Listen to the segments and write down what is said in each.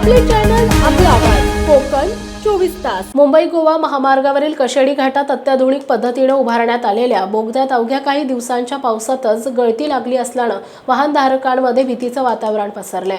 आपले चॅनल आपला आवाज. कोकण चोवीस तास. मुंबई गोवा महामार्गावरील कशेडी घाटात अत्याधुनिक पद्धतीने उभारण्यात आलेल्या बोगद्यात अवघ्या काही दिवसांच्या पावसातच गळती लागली असल्यानं वाहनधारकांमध्ये भीतीचं वातावरण पसरलंय.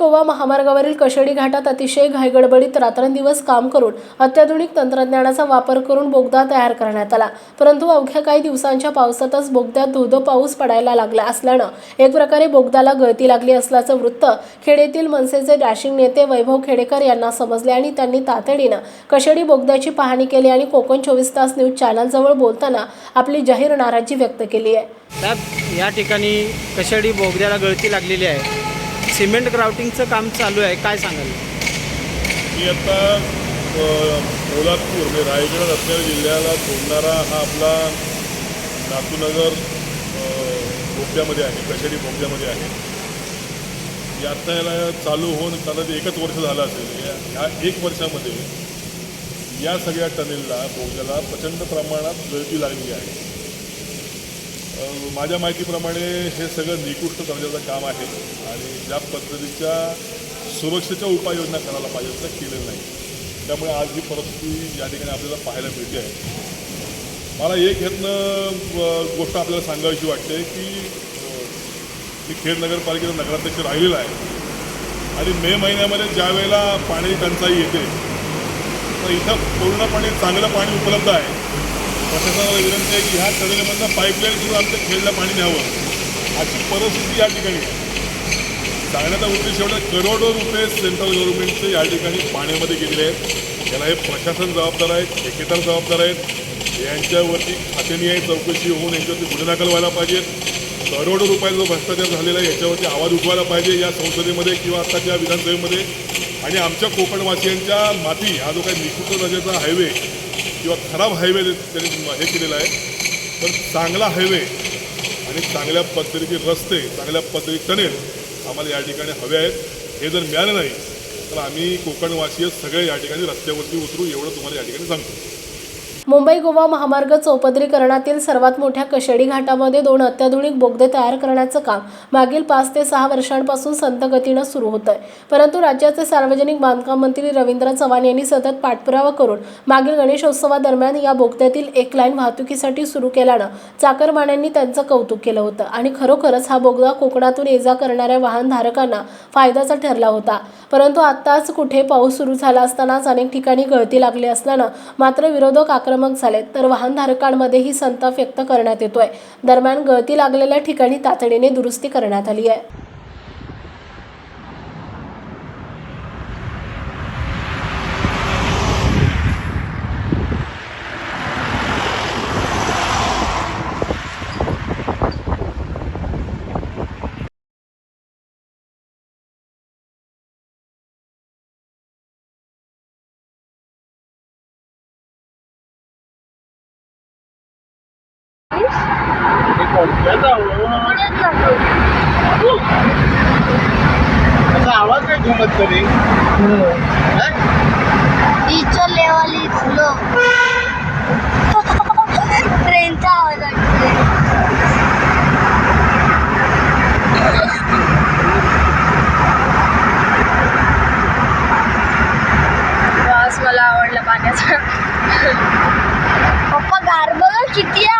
गोवा महामार्गावरील कशेडी घाटात अतिशय घाईगडबडीत रात्रंदिवस काम करून अत्याधुनिक तंत्रज्ञानाचा वापर करून बोगदा तयार करण्यात आला. परंतु अवघ्या काही दिवसांच्या पावसातच बोगद्यात धोधो पाऊस पडायला लागला असल्यानं एक प्रकारे बोगद्याला गळती लागली असल्याचं वृत्त खेडेतील मनसेचे डॅशिंग नेते वैभव खेडेकर यांना समजले आणि त्यांनी तातडीनं कशेडी बोगद्याची पाहणी केली आणि कोकण चोवीस तास न्यूज चॅनलजवळ बोलताना आपली जाहीर नाराजी व्यक्त केली आहे. या ठिकाणी कशेडी बोगद्याला गळती लागलेली आहे. सिमेंट ग्राउटिंगचं काम चालू आहे काय सांगाल? मी आता अ, पोलादपूर म्हणजे रायगड रत्नागिरी जिल्ह्याला जोडणारा हा आपला नातूनगर अ, आहे कशेडी बोगद्यामध्ये आहे. हे आता याला चालू होऊन कदाचित एकच वर्ष झालं असेल. या ह्या एक वर्षामध्ये या सगळ्या टनेलला भोग्याला प्रचंड प्रमाणात गळती लागली आहे. माझ्या माहितीप्रमाणे हे सगळं निकृष्ट दर्जाचं काम आहे आणि ज्या पद्धतीच्या सुरक्षेच्या उपाययोजना करायला पाहिजे त्या केलेलं नाही. त्यामुळे आज ही परिस्थिती या ठिकाणी आपल्याला पाहायला मिळते आहे. मला एक ह्यातनं गोष्ट आपल्याला सांगावीशी वाटते की मी खेड नगरपालिकेचा नगराध्यक्ष राहिलेला आहे. आणि मे महिन्यामध्ये ज्या वेळेला पाणी टंचाई येते तर इथं पूर्णपणे चांगलं पाणी उपलब्ध आहे. प्रशासनाला विनंती आहे की ह्या टनेलमधनं पाईपलाईन सुद्धा आमच्या खेळला पाणी द्यावं. अशी परिस्थिती या ठिकाणी सांगण्याचा उद्देश एवढा करोडो रुपये सेंट्रल गव्हर्नमेंटचे या ठिकाणी पाण्यामध्ये गेलेले आहेत. याला हे प्रशासन जबाबदार आहेत ठेकेदार जबाबदार आहेत. यांच्यावरती खातेनिहाय चौकशी होऊन यांच्यावरती गुन्हे दाखल व्हायला पाहिजेत. करोडो रुपयांचा जो भ्रष्टाचार झालेला आहे याच्यावरती आवाज उठवायला पाहिजे या संसदेमध्ये किंवा आत्ताच्या विधानसभेमध्ये. आणि आमच्या कोकणवासियांच्या माती हा जो काही निकृष्ट दर्जाचा हायवे किंवा खराब हायवे त्यांनी हे केलेला आहे पण चांगला हायवे आणि चांगल्या पद्धतीचे रस्ते चांगल्या पद्धतीचे टनेल आम्हाला या ठिकाणी हवे आहेत. हे जर मिळालं नाही तर आम्ही कोकणवासीय सगळे या ठिकाणी रस्त्यावरती उतरू एवढं तुम्हाला या ठिकाणी सांगतो. मुंबई गोवा महामार्ग चौपदरीकरणातील सर्वात मोठ्या कशेडी घाटामध्ये दोन अत्याधुनिक बोगदे तयार करण्याचं काम मागील पाच ते सहा वर्षांपासून संत गतीनं सुरू होत आहे परंतु राज्याचे सार्वजनिक बांधकाम मंत्री रवींद्र चव्हाण यांनी सतत पाठपुरावा करून मागील गणेशोत्सवादरम्यान या बोगद्यातील एक लाईन वाहतुकीसाठी सुरू केल्यानं चाकरमान्यांनी त्यांचं कौतुक केलं होतं आणि खरोखरच हा बोगदा कोकणातून ये जा करणाऱ्या वाहनधारकांना फायद्याचा ठरला होता. परंतु आत्ताच कुठे पाऊस सुरू झाला असतानाच अनेक ठिकाणी गळती लागली असल्यानं मात्र विरोधक आक्रमक झालेत तर वाहनधारकांमध्येही संताप व्यक्त करण्यात येतोय. दरम्यान गळती लागलेल्या ठिकाणी तातडीने दुरुस्ती करण्यात आली आहे. आवाज नाही घुमत तरी टीचर लेवल इज लो ट्रेनचा आवाज वास मला आवडला पाण्याचा. पप्पा गार बघा किती आहे.